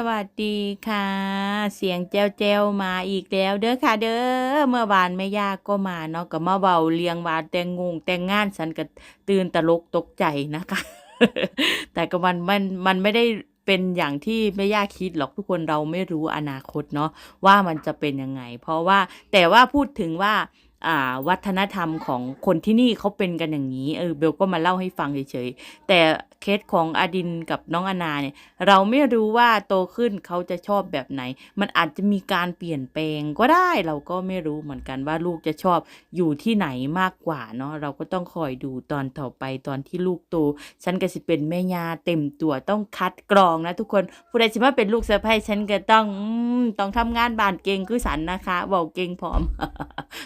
สวัสดีค่ะ เสียงแจวแจวมาอีกแล้วเด้อค่ะ เด้อเมื่อวานแม่ย่าก็มาเนาะก็มาเบาเลียงว่าแต่งงงแต่งงานฉันก็ตื่นตะลกตกใจนะคะ แต่ก็มันมันมันไม่ได้เป็นอย่างที่แม่ย่าคิดหรอกทุกคนเราไม่รู้อนาคตเนาะว่ามันจะเป็นยังไง เพราะว่าแต่ว่าพูดถึงว่า วัฒนธรรมของคนที่นี่เขาเป็นกันอย่างนี้เออเบลก็มาเล่าให้ฟังเฉยๆแต่เคสของอดินกับน้องอนาเนี่ย เราไม่รู้ว่าโตขึ้นเขาจะชอบแบบไหน มันอาจจะมีการเปลี่ยนแปลงก็ได้เราก็ไม่รู้เหมือนกันว่าลูกจะชอบอยู่ที่ไหนมากกว่าเนาะเราก็ต้องคอยดูตอนต่อไปตอนที่ลูกโตฉันก็สิเป็นแม่ยาเต็มตัวต้องคัดกรองนะทุกคนผู้ใดสิมาเป็นลูกสะใภ้ฉันก็ต้องอต้องทำงานบ้านเก่งคือสันนะคะบอกเก่งพร้อม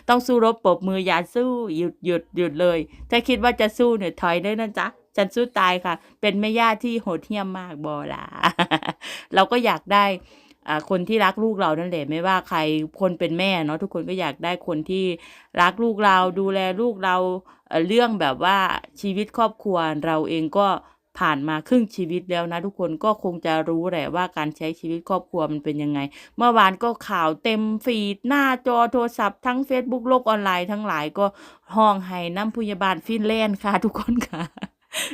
ต้องสู้รบปรบมืออย่าสู้หยุดหยุดหยุดเลย ถ้าคิดว่าจะสู้เนี่ยถอยได้นะจ๊ะฉันสู้ตายค่ะ เป็นแม่ย่าที่โหดเหี้ยมมากบอล่ะเราก็อยากได้คนที่รักลูกเรานั่นแหละไม่ว่าใครคนเป็นแม่เนาะทุกคนก็อยากได้คนที่รักลูกเราดูแลลูกเราเอ่อเรื่องแบบว่าชีวิตครอบครัวเราเองก็ ผ่านมาครึ่งชีวิตแล้วนะทุกคนก็คงจะรู้แหละว่าการใช้ชีวิตครอบครัวมันเป็นยังไง เมื่อวานก็ข่าวเต็มฟีดหน้าจอโทรศัพท์ทั้ง Facebook โลกออนไลน์ทั้งหลายก็ห้องให้น้ำพยาบาลฟินแลนด์ค่ะทุกคนค่ะ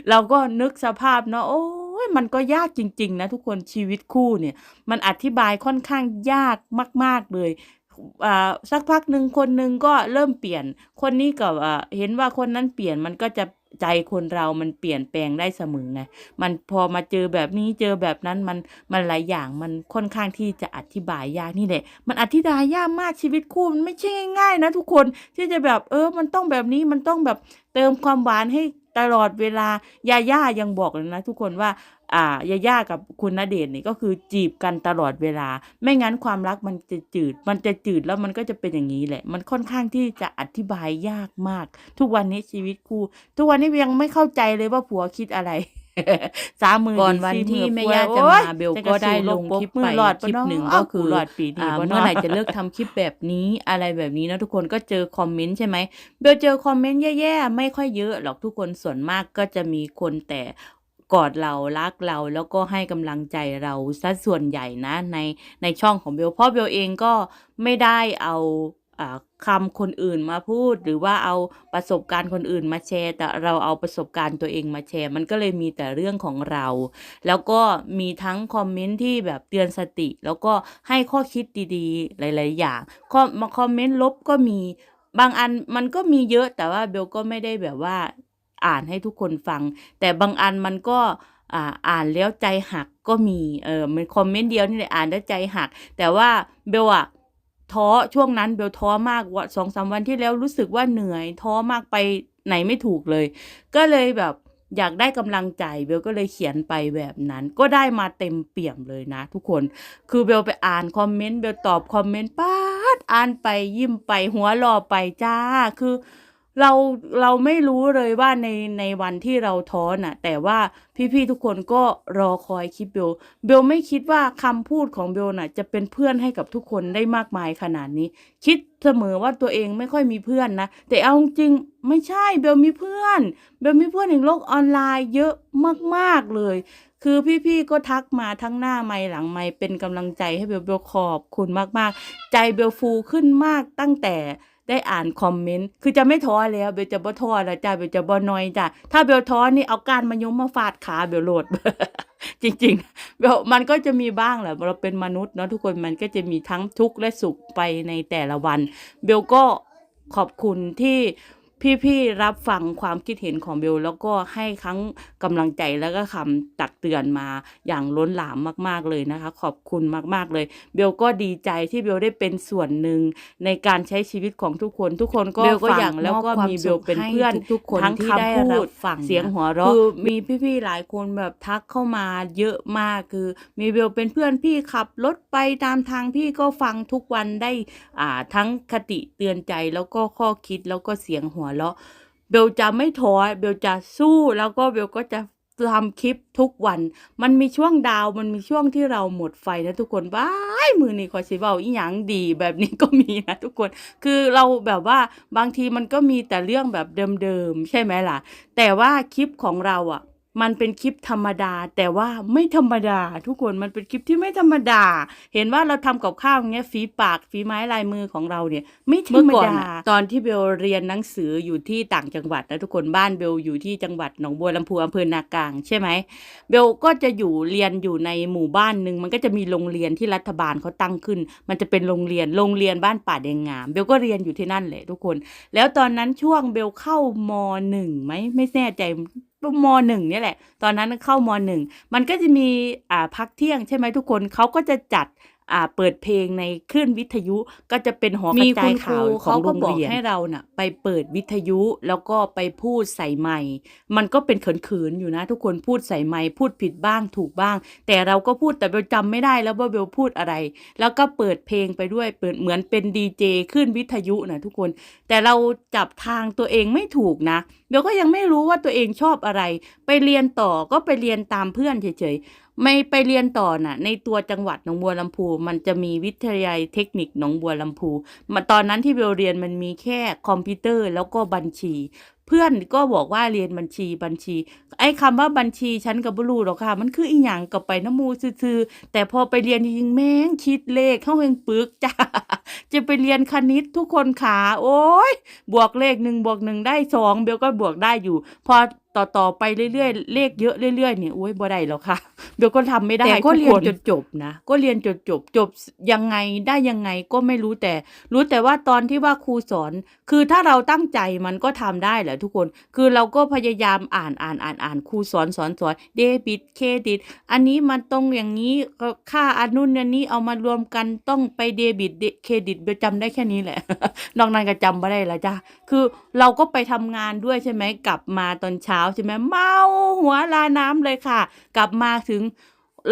เราก็นึกสภาพเนาะโอ้ยมันก็ยากจริง ๆ นะทุกคนชีวิตคู่เนี่ย มันอธิบายค่อนข้างยากมาก ๆเลยอ่าสักพักหนึ่งคนหนึ่งก็เริ่มเปลี่ยน คนนี้ก็อ่าเห็นว่าคนนั้นเปลี่ยนมันก็จะ ใจคนเรามันเปลี่ยนแปลงได้เสมอไง มันพอมาเจอแบบนี้เจอแบบนั้นมันมันหลายอย่างมันค่อนข้างที่จะอธิบายยากนี่แหละ มันอธิบายยากมากชีวิตคู่มันไม่ใช่ง่ายๆนะทุกคนที่จะแบบเออมันต้องแบบนี้มันต้องแบบเติมความหวานให้ ตลอดเวลายาย่ายังบอกเลยนะทุกคนว่าอ่ายาย่ากับคุณณเดชน์นี่ก็คือจีบกันตลอดเวลา ไม่งั้นความรักมันจะจืด มันจะจืดแล้วมันก็จะเป็นอย่างนี้แหละ มันค่อนข้างที่จะอธิบายยากมาก ทุกวันนี้ชีวิตคู่ทุกวันนี้ยังไม่เข้าใจเลยว่าผัวคิดอะไร สามมือก่อนดีวันสี่ที่อแม่ผัวย่าจะโอ๊ยมาเบลจะก็ได้สู้ลรงบคลิปมือไปหลอดคลิปหนึ่งเาก็คือหลอดปีดีอ่าบ่เมื่อไหร่นาะจะเลิกทำคลิปแบบนี้อะไรแบบนี้นะทุกคนก็เจอคอมเมนต์ใช่ไหมเบลเจอคอมเมนต์แย่ๆไม่ค่อยเยอะหรอกทุกคนส่วนมากก็จะมีคนแต่กอดเรารักเราแล้วก็ให้กำลังใจเราซะส่วนใหญ่นะในในช่องของเบลเพราะเบลเองก็ไม่ได้เอาอ่า คำคนอื่นมาพูดหรือว่าเอาประสบการณ์คนอื่นมาแชร์ แต่เราเอาประสบการณ์ตัวเองมาแชร์ มันก็เลยมีแต่เรื่องของเรา แล้วก็มีทั้งคอมเมนต์ที่แบบเตือนสติ แล้วก็ให้ข้อคิดดีๆ หลาย ๆ อย่างคอมมาคอมเมนต์ลบก็มีบางอันมันก็มีเยอะแต่ว่าเบลก็ไม่ได้แบบว่าอ่านให้ทุกคนฟัง แต่บางอันมันก็อ่าอ่านแล้วใจหักก็มีเออมันคอมเมนต์เดียวนี่แหละอ่านแล้วใจหัก แต่ว่าเบลอะ ท้อช่วงนั้นเบลท้อมากว่าสองสามวันที่แล้วรู้สึกว่าเหนื่อยท้อมากไปไหนไม่ถูกเลย ก็เลยแบบอยากได้กำลังใจเบลก็เลยเขียนไปแบบนั้น ก็ได้มาเต็มเปี่ยมเลยนะ ทุกคนคือเบลไปอ่านคอมเมนต์เบลตอบคอมเมนต์ป้าดอ่านไปยิ้มไปหัวเรอไปจ้าคือ เราเราไม่รู้เลยว่าในในวันที่เราท้อน่ะ แต่ว่าพี่ๆทุกคนก็รอคอยคลิปเบลเบลไม่คิดว่าคำพูดของเบลน่ะ จะเป็นเพื่อนให้กับทุกคนได้มากมายขนาดนี้ คิดเสมอว่าตัวเองไม่ค่อยมีเพื่อนนะ แต่เอาจริงไม่ใช่เบลมีเพื่อนเบลมีเพื่อนในโลกออนไลน์เยอะมากๆเลย คือพี่ๆก็ทักมาทั้งหน้าไม่หลังไม่เป็นกำลังใจให้เบลเบลขอบคุณมากๆ ใจเบลฟูขึ้นมากตั้งแต่ ได้อ่านคอมเมนต์คือจะไม่ท้อแล้วเบลจะบ่ท้อแล้วจ้าเบลจะบ่นอยจ้าถ้าเบลท้อนี่เอาการมายมมาฟาดขาเบลโหลดจริงๆเบลมันก็จะมีบ้างแหละเราเป็นมนุษย์เนาะทุกคนมันก็จะมีทั้งทุกข์และสุขไปในแต่ละวัน เบลก็ขอบคุณที่ พี่ๆรับฟังความคิดเห็นของเบลแล้วก็ให้ครั้งกำลังใจแล้วก็คำตักเตือนมาอย่างล้นหลามมาก ๆเลยนะคะ ขอบคุณมากๆเลย เบลก็ดีใจที่เบลได้เป็นส่วนหนึ่งในการใช้ชีวิตของทุกคนทุกคนก็เบลก็ฟังอยากแล้วก็มอบความมีเบลเป็นสุขให้เพื่อนทุกๆคนทั้งที่คำได้พูรัดบฟังเสียงนะหัวเราะคือมีพี่ๆหลายคนแบบทักเข้ามาเยอะมากคือ มีเบลเป็นเพื่อนพี่ขับรถไปตามทางพี่ก็ฟังทุกวันได้อ่าทั้งคติเตือนใจแล้วก็ข้อคิดแล้วก็เสียงหัวเราะเบลจะไม่ท้อเบลจะสู้แล้วก็เบลก็จะทำคลิปทุกวัน มันมีช่วงดาว มันมีช่วงที่เราหมดไฟนะทุกคนบ้ายมือนี่ขอสิเบาอีหยังดีแบบนี้ก็มีนะทุกคน คือเราแบบว่าบางทีมันก็มีแต่เรื่องแบบเดิมๆใช่ไหมล่ะ แต่ว่าคลิปของเราอะ มันเป็นคลิปธรรมดา แต่ว่าไม่ธรรมดา ทุกคนมันเป็นคลิปที่ไม่ธรรมดา เห็นว่าเราทำกับข้าวอย่างเงี้ยฝีปากฝีไม้ลายมือของเราเนี่ย ไม่ธรรมดาตอนที่เบลเรียนหนังสืออยู่ที่ต่างจังหวัดนะทุกคนบ้านเบลอยู่ที่จังหวัดหนองบัวลำพูอำเภอนากลางใช่ไหมเบลก็จะอยู่เรียนอยู่ในหมู่บ้านหนึ่งมันก็จะมีโรงเรียนที่รัฐบาลเขาตั้งขึ้น มันจะเป็นโรงเรียนโรงเรียนบ้านป่าแดงงามเบลก็เรียนอยู่ที่นั่นแหละทุกคน แล้วตอนนั้นช่วงเบลเข้ามหนึ่งไหมไม่แน่ใจ มหนึ่งเนี่ยแหละ ตอนนั้นเข้ามหนึ่งมันก็จะมีอ่าพักเที่ยงใช่ไหมทุกคนเขาก็จะจัด อ่าเปิดเพลงในคลื่นวิทยุก็จะเป็นหอกระจายข่าวของโรงเรียนให้เราน่ะไปเปิดวิทยุแล้วก็ไปพูดใส่ไมค์มันก็เป็นเขินๆอยู่นะ ทุกคนพูดใส่ไมค์พูดผิดบ้างถูกบ้าง แต่เราก็พูดแต่เบลจำไม่ได้แล้วว่าเบลพูดอะไร แล้วก็เปิดเพลงไปด้วยเปิดเหมือนเป็นดีเจขึ้นวิทยุนะทุกคน แต่เราจับทางตัวเองไม่ถูกนะเบลก็ยังไม่รู้ว่าตัวเองชอบอะไร ไปเรียนต่อก็ไปเรียนตามเพื่อนเฉยๆ ไม่ไปเรียนต่อน่ะ ในตัวจังหวัดหนองบัวลำพู มันจะมีวิทยาลัยเทคนิคหนองบัวลำพูมาตอนนั้นที่เบลเรียนมันมีแค่คอมพิวเตอร์แล้วก็บัญชี เพื่อนก็บอกว่าเรียนบัญชีบัญชี ไอ้คำว่าบัญชีฉันก็บ่รู้หรอกค่ะ มันคืออีหยังก็ไปน้ำมูซื่อๆแต่พอไปเรียนจริงๆแม่งคิดเลขเข้าเฮงปึกจ้าจะไปเรียนคณิตทุกคนขาโอ้ยบวกเลขหนึ่งบวกหนึ่งได้สองเบลก็บวกได้อยู่ พอต่อต่อไปเรื่อยๆ เลขเยอะเรื่อยๆเนี่ยโอ้ยบ่ได้หรอกค่ะเบลก็ทำไม่ได้แต่ก็ทุเรียนคนจนจบนะ ก็เรียนจนจบจบยังไงได้ยังไงก็ไม่รู้แต่ รู้แต่ว่าตอนที่ว่าครูสอน คือถ้าเราตั้งใจมันก็ทำได้แหละทุกคน คือเราก็พยายามอ่านอ่านอ่านอ่านครูสอนสอนสอนเดบิตเครดิต อันนี้มันต้องอย่างนี้ค่าอันนู้นอันนี้เอามารวมกันต้องไปเดบิตเครดิตเบลจำได้แค่นี้แหละ นอกนั้นก็จำไม่ได้และจ้ะคือเราก็ไปทำงานด้วยใช่ไหมกลับมาตอนเช้าใช่ไหมเมาหัวลาน้ำเลยค่ะ กลับมาถึง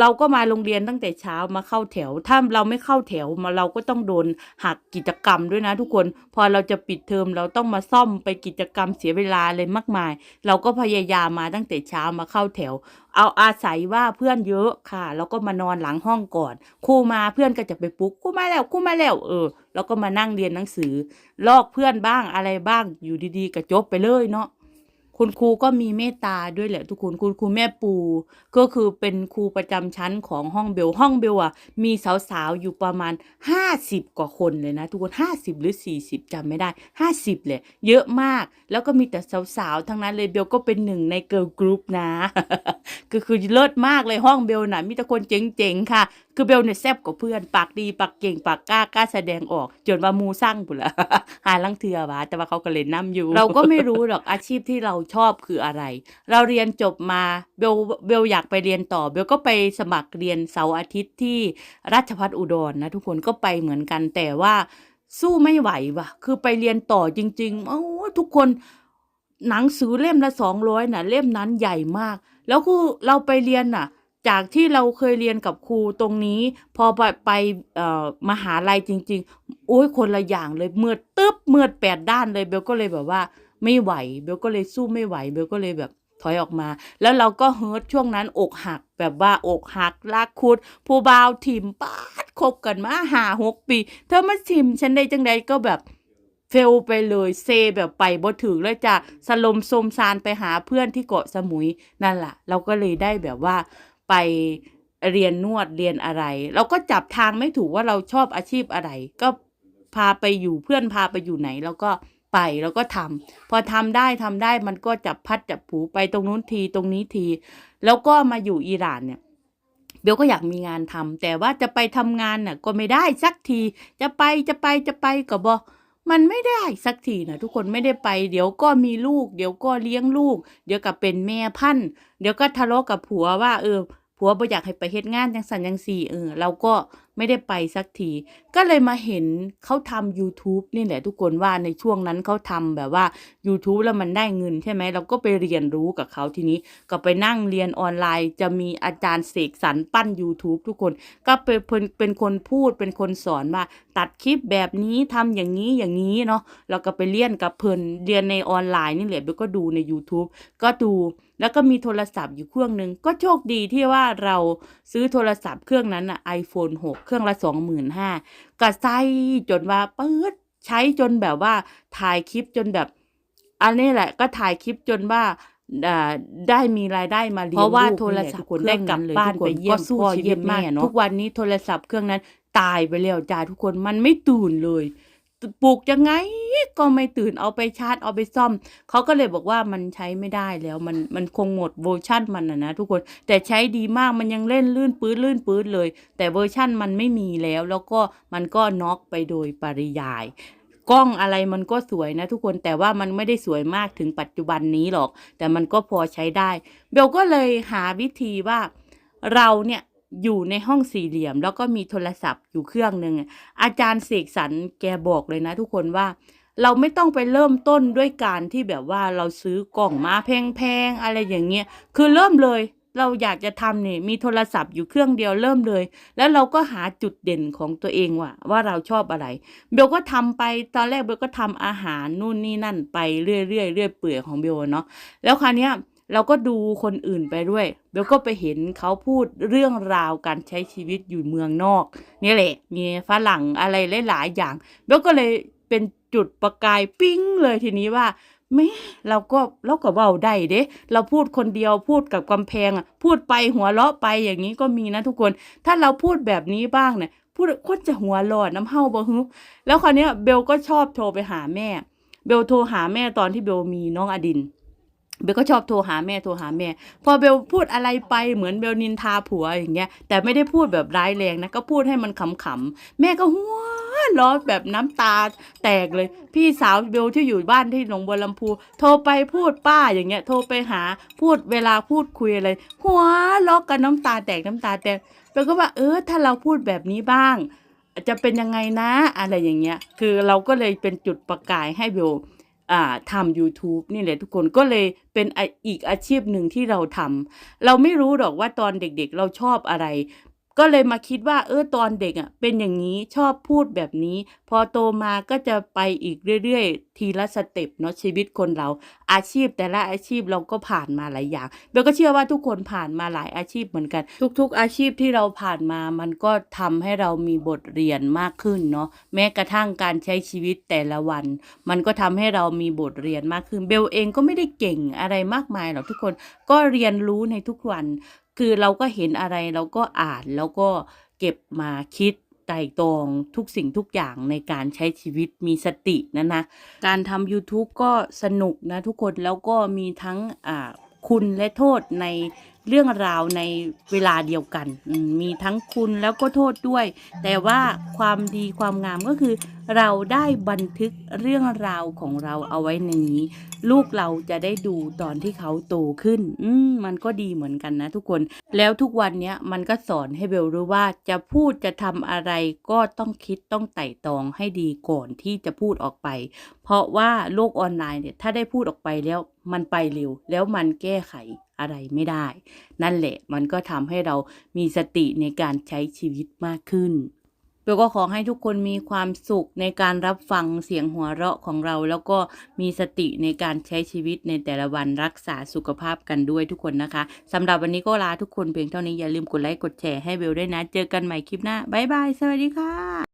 เราก็มาโรงเรียนตั้งแต่เช้ามาเข้าแถว ถ้าเราไม่เข้าแถวมาเราก็ต้องโดนหักกิจกรรมด้วยนะทุกคน พอเราจะปิดเทอมเราต้องมาซ่อมไปกิจกรรมเสียเวลาเลยมากมาย เราก็พยายามมาตั้งแต่เช้ามาเข้าแถว เอาอาศัยว่าเพื่อนเยอะค่ะ แล้วก็มานอนหลังห้องก่อนครูมาเพื่อนก็จะไปปลุ๊กครูมาแล้วครูมาแล้วเออแล้วก็มานั่งเรียนหนังสือ ลอกเพื่อนบ้างอะไรบ้างอยู่ดีๆก็จบไปเลยเนาะ คุณครูก็มีเมตตาด้วยแหละทุกคนคุณครูแม่ปู ก็คือเป็นครูประจำชั้นของห้องเบลห้องเบลอะมีสาวๆอยู่ประมาณ 50 กว่าคนเลยนะทุกคน 50 หรือ 40จำไม่ได้ 50เลยเยอะมากแล้วก็มีแต่สาวๆทั้งนั้นเลยเบลก็เป็นหนึ่งในเกิร์ลกรุ๊ปนะก็คือเลิศมากเลยห้องเบลน่ะมีแต่คนเจ๋งๆค่ะ คือเบลเนี่ยแซ่บกว่าเพื่อนปากดีปากเก่งปากกล้ากล้าแสดงออก จนว่ามูสร้างปุ่นละหาลังเทือวะแต่ว่าเขาก็เล่นน้ำอยู่ เราก็ไม่รู้หรอกอาชีพที่เราชอบคืออะไร เราเรียนจบมาเบลเบลอยากไปเรียนต่อเบลก็ไปสมัครเรียนเสาร์อาทิตย์ที่ราชพัฒอุดรนะทุกคนก็ไปเหมือนกันแต่ว่าสู้ไม่ไหวว่ะ คือไปเรียนต่อจริงๆโอ้ทุกคนหนังสือเล่มละสองร้อยน่ะ เล่มนั้นใหญ่มาก แล้วคือเราไปเรียนน่ะ จากที่เราเคยเรียนกับครูตรงนี้ พอไปไปออมหาลัยจริง ๆ โอ้ยคนละอย่างเลยเมื่อตึ๊บเมื่อแปดด้านเลยเบลก็เลยแบบว่าไม่ไหวเบลก็เลยสู้ไม่ไหวเบลก็เลยแบบถอยออกมา แล้วเราก็เฮิร์ตช่วงนั้นอกหักแบบว่าอกหักรักคุด ผู้บ่าวถิ่มปาดคบกันมาหาหกปี เธอมาถิ่มฉันได้จังใดก็แบบเฟลไปเลยเซแบบไปบ่ถึงแล้วจะสลมโสมซานไปหาเพื่อนที่เกาะสมุยนั่นแหละเราก็เลยได้แบบว่า ไปเรียนนวดเรียนอะไร เราก็จับทางไม่ถูกว่าเราชอบอาชีพอะไร ก็พาไปอยู่เพื่อนพาไปอยู่ไหน แล้วก็ไปแล้วก็ทำพอทำได้ทำได้มันก็จับพัดจับผูไปตรงนู้นทีตรงนี้ที แล้วก็มาอยู่อิหร่านเนี่ยเบลก็อยากมีงานทำแต่ว่าจะไปทำงานน่ะก็ไม่ได้สักที จะไปจะไปจะไปก็บอ มันไม่ได้สักทีนะทุกคนไม่ได้ไป เดี๋ยวก็มีลูก เดี๋ยวก็เลี้ยงลูก เดี๋ยวก็เป็นแม่พันธุ์เดี๋ยวก็ทะเลาะกับผัวว่า เออผัวบ่อยากให้ไปเฮ็ดงานจังสันจังสี่เออเราก็ ไม่ได้ไปสักที ก็เลยมาเห็นเขาทำ YouTube นี่แหละทุกคนว่าในช่วงนั้นเขาทำแบบว่า YouTube แล้วมันได้เงินใช่ไหม เราก็ไปเรียนรู้กับเขาทีนี้ ก็ไปนั่งเรียนออนไลน์ จะมีอาจารย์เสกสรรปั้น YouTube ทุกคน ก็เป็นเป็นเป็นคนพูดเป็นคนสอนว่า ตัดคลิปแบบนี้ทำอย่างนี้อย่างนี้เนาะเราก็ไปเรียนกับเพิ่นเรียนในออนไลน์นี่แหละเบลก็ดูใน YouTube ก็ดูแล้วก็มีโทรศัพท์อยู่เครื่องหนึ่งก็โชคดีที่ว่าเราซื้อโทรศัพท์เครื่องนั้นอะ iPhone 6เครื่องละ25,000ก็ใช้จนว่าเปิดใช้จนแบบว่าถ่ายคลิปจนแบบ อันนี้แหละ ก็ถ่ายคลิปจนว่าอ่าได้มีรายได้มาเลี้ยงเพราะว่าลูกโทรนี่แหละศัพท์ทุกคนเครื่ได้องกลับนั้นเลยบ้านทุกคนไปเยี่ยมก็สู้พ่อชีวิเยี่ตยมแม่มากเนอะทุกวันนี้โทรศัพท์เครื่องนั้นตายไปแล้วจ้าทุกคนมันไม่ตื่นเลย ปลูกยังไงก็ไม่ตื่นเอาไปชาร์จเอาไปซ่อม เขาก็เลยบอกว่ามันใช้ไม่ได้แล้วมันมันคงหมดเวอร์ชั่นมันนะนะทุกคนแต่ใช้ดีมากมันยังเล่นลื่นปื้ดลื่นปื้ดเลย แต่เวอร์ชั่นมันไม่มีแล้ว แล้วก็มันก็น็อกไปโดยปริยายกล้องอะไรมันก็สวยนะทุกคนแต่ว่ามันไม่ได้สวยมากถึงปัจจุบันนี้หรอก แต่มันก็พอใช้ได้ เบลก็เลยหาวิธีว่าเราเนี่ย อยู่ในห้องสี่เหลี่ยม แล้วก็มีโทรศัพท์อยู่เครื่องหนึ่งอาจารย์เสกสรรแกบอกเลยนะทุกคนว่า เราไม่ต้องไปเริ่มต้นด้วยการที่แบบว่าเราซื้อกล่องมาแพงๆอะไรอย่างเงี้ยคือเริ่มเลยเราอยากจะทำเนี่ยมีโทรศัพท์อยู่เครื่องเดียวเริ่มเลย แล้วเราก็หาจุดเด่นของตัวเองว่าว่าเราชอบอะไรเบลก็ทำไปตอนแรกเบลก็ทำอาหารนู่นนี่นั่นไปเรื่อยๆเรื่อยเปื่อยของเบลเนาะแล้วคราวเนี้ย เราก็ดูคนอื่นไปด้วยเบลก็ไปเห็นเขาพูดเรื่องราวการใช้ชีวิตอยู่เมืองนอกนี่แหละมีฝรั่งอะไรหลายๆอย่างเบลก็เลยเป็นจุดประกายปิ้งเลยทีนี้ว่าแม่เราก็เราก็เว้าได้เด้ เราพูดคนเดียวพูดกับกำแพงอะพูดไปหัวเราะไปอย่างนี้ก็มีนะทุกคน ถ้าเราพูดแบบนี้บ้างเนี่ยพูดคนจะหัวเรอดน้ำเฮาบ่ฮึแล้วคราวนี้เบลก็ชอบโทรไปหาแม่ เบลโทรหาแม่ตอนที่เบลมีน้องอดิน เบลก็ชอบโทรหาแม่โทรหาแม่ พอเบลพูดอะไรไปเหมือนเบลนินทาผัวอย่างเงี้ยแต่ไม่ได้พูดแบบร้ายแรงนะก็พูดให้มันขำๆแม่ก็หัวเราะแบบน้ำตาแตกเลย พี่สาวเบลที่อยู่บ้านที่หนองบัวลำพู โทรไปพูดป้าอย่างเงี้ย โทรไปหาพูดเวลาพูดคุยอะไรหัวเราะกันน้ำตาแตกน้ำตาแตกเบลก็ว่าเออถ้าเราพูดแบบนี้บ้าง จะเป็นยังไงนะ อะไรอย่างเงี้ย คือเราก็เลยเป็นจุดประกายให้เบล ทำ YouTube นี่แหละทุกคนก็เลยเป็นอีกอาชีพหนึ่งที่เราทำเราไม่รู้หรอกว่าตอนเด็กๆ เราชอบอะไร ก็เลยมาคิดว่าเออตอนเด็กอะเป็นอย่างนี้ชอบพูดแบบนี้ พอโตมาก็จะไปอีกเรื่อยๆ ทีละสเต็ปเนาะชีวิตคนเราอาชีพแต่ละอาชีพเราก็ผ่านมาหลายอย่างเบลก็เชื่อว่าทุกคนผ่านมาหลายอาชีพเหมือนกัน ทุกๆ อาชีพที่เราผ่านมามันก็ทำให้เรามีบทเรียนมากขึ้นเนาะแม้กระทั่งการใช้ชีวิตแต่ละวัน มันก็ทำให้เรามีบทเรียนมากขึ้นเบลเองก็ไม่ได้เก่งอะไรมากมายหรอกทุกคนก็เรียนรู้ในทุกวัน คือเราก็เห็นอะไรเราก็อ่านแล้วก็เก็บมาคิดไตร่ตรองทุกสิ่งทุกอย่างในการใช้ชีวิตมีสตินะนะ การทำ YouTube ก็สนุกนะทุกคนแล้วก็มีทั้งอ่าคุณและโทษใน เรื่องราวในเวลาเดียวกัน มีทั้งคุณแล้วก็โทษด้วย แต่ว่าความดีความงามก็คือ เราได้บันทึกเรื่องราวของเราเอาไว้ในนี้ ลูกเราจะได้ดูตอนที่เขาโตขึ้นอืมมันก็ดีเหมือนกันนะทุกคน แล้วทุกวันเนี้ยมันก็สอนให้เบลรู้ว่าจะพูดจะทำอะไรก็ต้องคิดต้องไต่ตรองให้ดีก่อนที่จะพูดออกไป เพราะว่าโลกออนไลน์เนี่ยถ้าได้พูดออกไปแล้วมันไปเร็วแล้วมันแก้ไข อะไรไม่ได้ นั่นแหละมันก็ทำให้เรามีสติในการใช้ชีวิตมากขึ้นเบลก็ขอให้ทุกคนมีความสุขในการรับฟังเสียงหัวเราะของเรา แล้วก็มีสติในการใช้ชีวิตในแต่ละวันรักษาสุขภาพกันด้วยทุกคนนะคะสำหรับวันนี้ก็ลาทุกคนเพียงเท่านี้อย่าลืมกดไลค์กดแชร์ให้เบลด้วยนะ เจอกันใหม่คลิปหน้าบ๊ายบายสวัสดีค่ะ